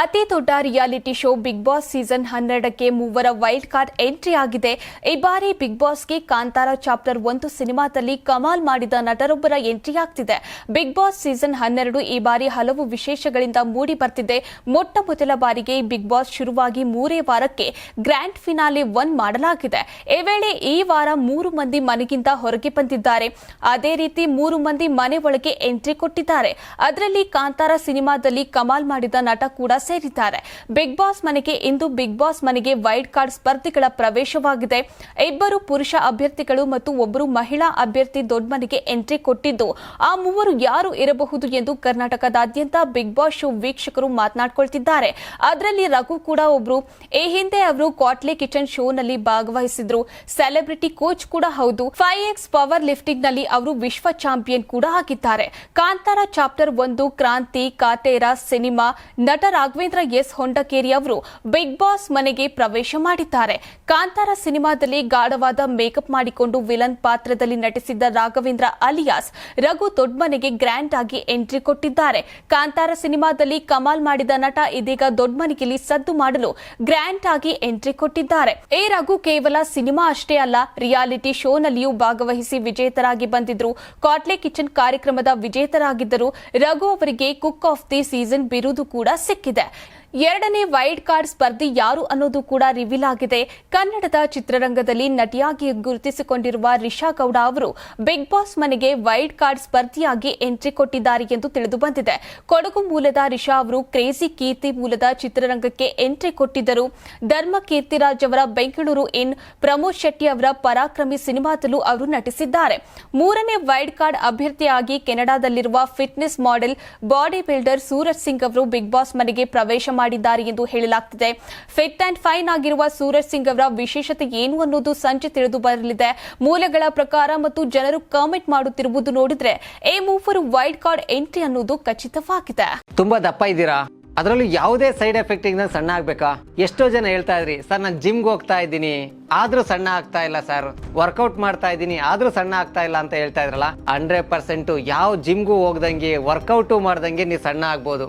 ಅತಿ ದೊಡ್ಡ reality show Bigg Boss season ಹನ್ನೆರಡಕ್ಕೆ ಮೂವರ ವೈಲ್ಡ್ ಕಾರ್ಡ್ ಎಂಟ್ರಿ ಆಗಿದೆ. ಈ ಬಾರಿ ಬಿಗ್ ಬಾಸ್ಗೆ ಕಾಂತಾರ ಚಾಪ್ಟರ್ ಒಂದು ಸಿನಿಮಾದಲ್ಲಿ ಕಮಾಲ್ ಮಾಡಿದ ನಟರೊಬ್ಬರ ಎಂಟ್ರಿ ಆಗ್ತಿದೆ. ಬಿಗ್ ಬಾಸ್ ಸೀಸನ್ ಹನ್ನೆರಡು ಈ ಬಾರಿ ಹಲವು ವಿಶೇಷಗಳಿಂದ ಮೂಡಿ ಬರ್ತಿದೆ. ಮೊಟ್ಟ ಮೊದಲ ಬಾರಿಗೆ ಬಿಗ್ ಬಾಸ್ ಶುರುವಾಗಿ ಮೂರೇ ವಾರಕ್ಕೆ ಗ್ರ್ಯಾಂಡ್ ಫಿನಾಲೆ ಒನ್ ಮಾಡಲಾಗಿದೆ. ಈ ವೇಳೆ ಈ ವಾರ ಮೂರು ಮಂದಿ ಮನೆಗಿಂತ ಹೊರಗೆ ಬಂದಿದ್ದಾರೆ. ಅದೇ ರೀತಿ ಮೂರು ಮಂದಿ ಮನೆ ಒಳಗೆ ಎಂಟ್ರಿ ಕೊಟ್ಟಿದ್ದಾರೆ. ಅದರಲ್ಲಿ ಕಾಂತಾರ ಸಿನಿಮಾದಲ್ಲಿ ಕಮಾಲ್ ಮಾಡಿದ ನಟ ಕೂಡ ಸೇರಿದ್ದಾರೆ. ಬಿಗ್ ಬಾಸ್ ಮನೆಗೆ ಇಂದು ಬಿಗ್ ಬಾಸ್ ಮನೆಗೆ ವೈಲ್ಡ್ ಕಾರ್ಡ್ ಸ್ಪರ್ಧಿಗಳ ಪ್ರವೇಶವಾಗಿದೆ. ಇಬ್ಬರು ಪುರುಷ ಅಭ್ಯರ್ಥಿಗಳು ಮತ್ತು ಒಬ್ಬರು ಮಹಿಳಾ ಅಭ್ಯರ್ಥಿ ದೊಡ್ಡ ಮನೆಗೆ ಎಂಟ್ರಿ ಕೊಟ್ಟಿದ್ದು, ಆ ಮೂವರು ಯಾರು ಇರಬಹುದು ಎಂದು ಕರ್ನಾಟಕದಾದ್ಯಂತ ಬಿಗ್ ಬಾಸ್ ಶೋ ವೀಕ್ಷಕರು ಮಾತನಾಡಿಕೊಳ್ತಿದ್ದಾರೆ. ಅದರಲ್ಲಿ ರಘು ಕೂಡ ಒಬ್ರು. ಈ ಹಿಂದೆ ಅವರು ಕ್ವಾಟ್ಲೆ ಕಿಚನ್ ಶೋನಲ್ಲಿ ಭಾಗವಹಿಸಿದ್ರು. ಸೆಲೆಬ್ರಿಟಿ ಕೋಚ್ ಕೂಡ ಹೌದು. ಫೈವ್ ಎಕ್ಸ್ ಪವರ್ ಲಿಫ್ಟಿಂಗ್ನಲ್ಲಿ ಅವರು ವಿಶ್ವ ಚಾಂಪಿಯನ್ ಕೂಡ ಆಗಿದ್ದಾರೆ. ಕಾಂತಾರ ಚಾಪ್ಟರ್ ಒಂದು, ಕ್ರಾಂತಿ ಕಾಟೇರ ಸಿನಿಮಾ ನಟ ರಾಘವೇಂದ್ರ ಎಸ್ ಹೊಂಡಕೇರಿ ಅವರು ಬಿಗ್ ಬಾಸ್ ಮನೆಗೆ ಪ್ರವೇಶ ಮಾಡಿದ್ದಾರೆ. ಕಾಂತಾರ ಸಿನಿಮಾದಲ್ಲಿ ಗಾಢವಾದ ಮೇಕಪ್ ಮಾಡಿಕೊಂಡು ವಿಲನ್ ಪಾತ್ರದಲ್ಲಿ ನಟಿಸಿದ್ದ ರಾಘವೇಂದ್ರ ಅಲಿಯಾಸ್ ರಘು ದೊಡ್ಮನೆಗೆ ಗ್ರ್ಯಾಂಡ್ ಆಗಿ ಎಂಟ್ರಿ ಕೊಟ್ಟಿದ್ದಾರೆ. ಕಾಂತಾರ ಸಿನಿಮಾದಲ್ಲಿ ಕಮಾಲ್ ಮಾಡಿದ ನಟ ಇದೀಗ ದೊಡ್ಮನೆಗೆಯಲ್ಲಿ ಸದ್ದು ಮಾಡಲು ಗ್ರ್ಯಾಂಡ್ ಆಗಿ ಎಂಟ್ರಿ ಕೊಟ್ಟಿದ್ದಾರೆ. ಎ ರಘು ಕೇವಲ ಸಿನಿಮಾ ಅಷ್ಟೇ ಅಲ್ಲ, ರಿಯಾಲಿಟಿ ಶೋನಲ್ಲಿಯೂ ಭಾಗವಹಿಸಿ ವಿಜೇತರಾಗಿ ಬಂದಿದ್ರು. ಕಾಟ್ಲೆ ಕಿಚನ್ ಕಾರ್ಯಕ್ರಮದ ವಿಜೇತರಾಗಿದ್ದರು ರಘು ಅವರಿಗೆ ಕುಕ್ ಆಫ್ ದಿ ಸೀಸನ್ ಬಿರುದು ಕೂಡ ಸಿಕ್ಕಿದೆ. Yeah. ಎರಡನೇ ವೈಲ್ಡ್ ಕಾರ್ಡ್ ಸ್ಪರ್ಧಿ ಯಾರು ಅನ್ನೋದು ಕೂಡ ರಿವೀಲ್ ಆಗಿದೆ. ಕನ್ನಡದ ಚಿತ್ರರಂಗದಲ್ಲಿ ನಟಿಯಾಗಿ ಗುರುತಿಸಿಕೊಂಡಿರುವ ರಿಷಾ ಗೌಡ ಅವರು ಬಿಗ್ ಬಾಸ್ ಮನೆಗೆ ವೈಲ್ಡ್ ಕಾರ್ಡ್ ಸ್ಪರ್ಧಿಯಾಗಿ ಎಂಟ್ರಿ ಕೊಟ್ಟಿದ್ದಾರೆ ಎಂದು ತಿಳಿದು ಬಂದಿದೆ. ಕೊಡಗು ಮೂಲದ ರಿಷಾ ಅವರು ಕ್ರೇಜಿ ಕೀರ್ತಿ ಮೂಲದ ಚಿತ್ರರಂಗಕ್ಕೆ ಎಂಟ್ರಿ ಕೊಟ್ಟಿದ್ದರು. ಧರ್ಮ ಕೀರ್ತಿರಾಜ್ ಅವರ ಬೆಂಗಳೂರು ಇನ್ ಪ್ರಮೋದ್ ಶೆಟ್ಟಿ ಅವರ ಪರಾಕ್ರಮಿ ಸಿನಿಮಾದಲ್ಲೂ ಅವರು ನಟಿಸಿದ್ದಾರೆ. ಮೂರನೇ ವೈಲ್ಡ್ ಕಾರ್ಡ್ ಅಭ್ಯರ್ಥಿಯಾಗಿ ಕೆನಡಾದಲ್ಲಿರುವ fitness model body builder Suraj Singh ಅವರು ಬಿಗ್ ಬಾಸ್ ಮನೆಗೆ ಪ್ರವೇಶ ಮಾಡಿದ್ದಾರೆ ಎಂದು ಹೇಳಲಾಗ್ತಿದೆ. ಫಿಟ್ ಅಂಡ್ ಫೈನ್ ಆಗಿರುವ ಸೂರಜ್ ಸಿಂಗ್ ಅವರ ವಿಶೇಷತೆ ಏನು ಅನ್ನೋದು ಸಂಜೆ ತಿಳಿದು ಬರಲಿದೆ. ಮೂಲಗಳ ಪ್ರಕಾರ ಮತ್ತು ಜನರು ಕಾಮೆಂಟ್ ಮಾಡುತ್ತಿರುವುದು ನೋಡಿದ್ರೆ ಈ ಮೂವರು ವೈಲ್ಡ್ ಕಾರ್ಡ್ ಎಂಟ್ರಿ ಅನ್ನೋದು ಖಚಿತವಾಗಿದೆ. ತುಂಬಾ ದಪ್ಪ ಇದ್ದೀರಾ? ಅದರಲ್ಲೂ ಯಾವುದೇ ಸೈಡ್ ಎಫೆಕ್ಟ್ ಇಂದ ಸಣ್ಣ ಆಗ್ಬೇಕಾ? ಎಷ್ಟೋ ಜನ ಹೇಳ್ತಾ ಇದ್ರಿ, ಸರ್, ನಾನು ಜಿಮ್ಗೆ ಹೋಗ್ತಾ ಇದ್ದೀನಿ. ಆದ್ರೂ ಸಣ್ಣ ಆಗ್ತಾ ಇಲ್ಲ, ಸರ್. ವರ್ಕೌಟ್ ಮಾಡ್ತಾ ಇದ್ದೀನಿ, ಆದ್ರೂ ಸಣ್ಣ ಆಗ್ತಾ ಇಲ್ಲ ಅಂತ ಹೇಳ್ತಾ ಇದ್ರಲ್ಲ ಹಂಡ್ರೆಡ್ ಪರ್ಸೆಂಟ್ ಯಾವ ಜಿಮ್ಗೂ ಹೋಗ್ದಂಗೆ ವರ್ಕೌಟು ಮಾಡ್ದಂಗೆ ನೀವು ಸಣ್ಣ ಆಗ್ಬೋದು.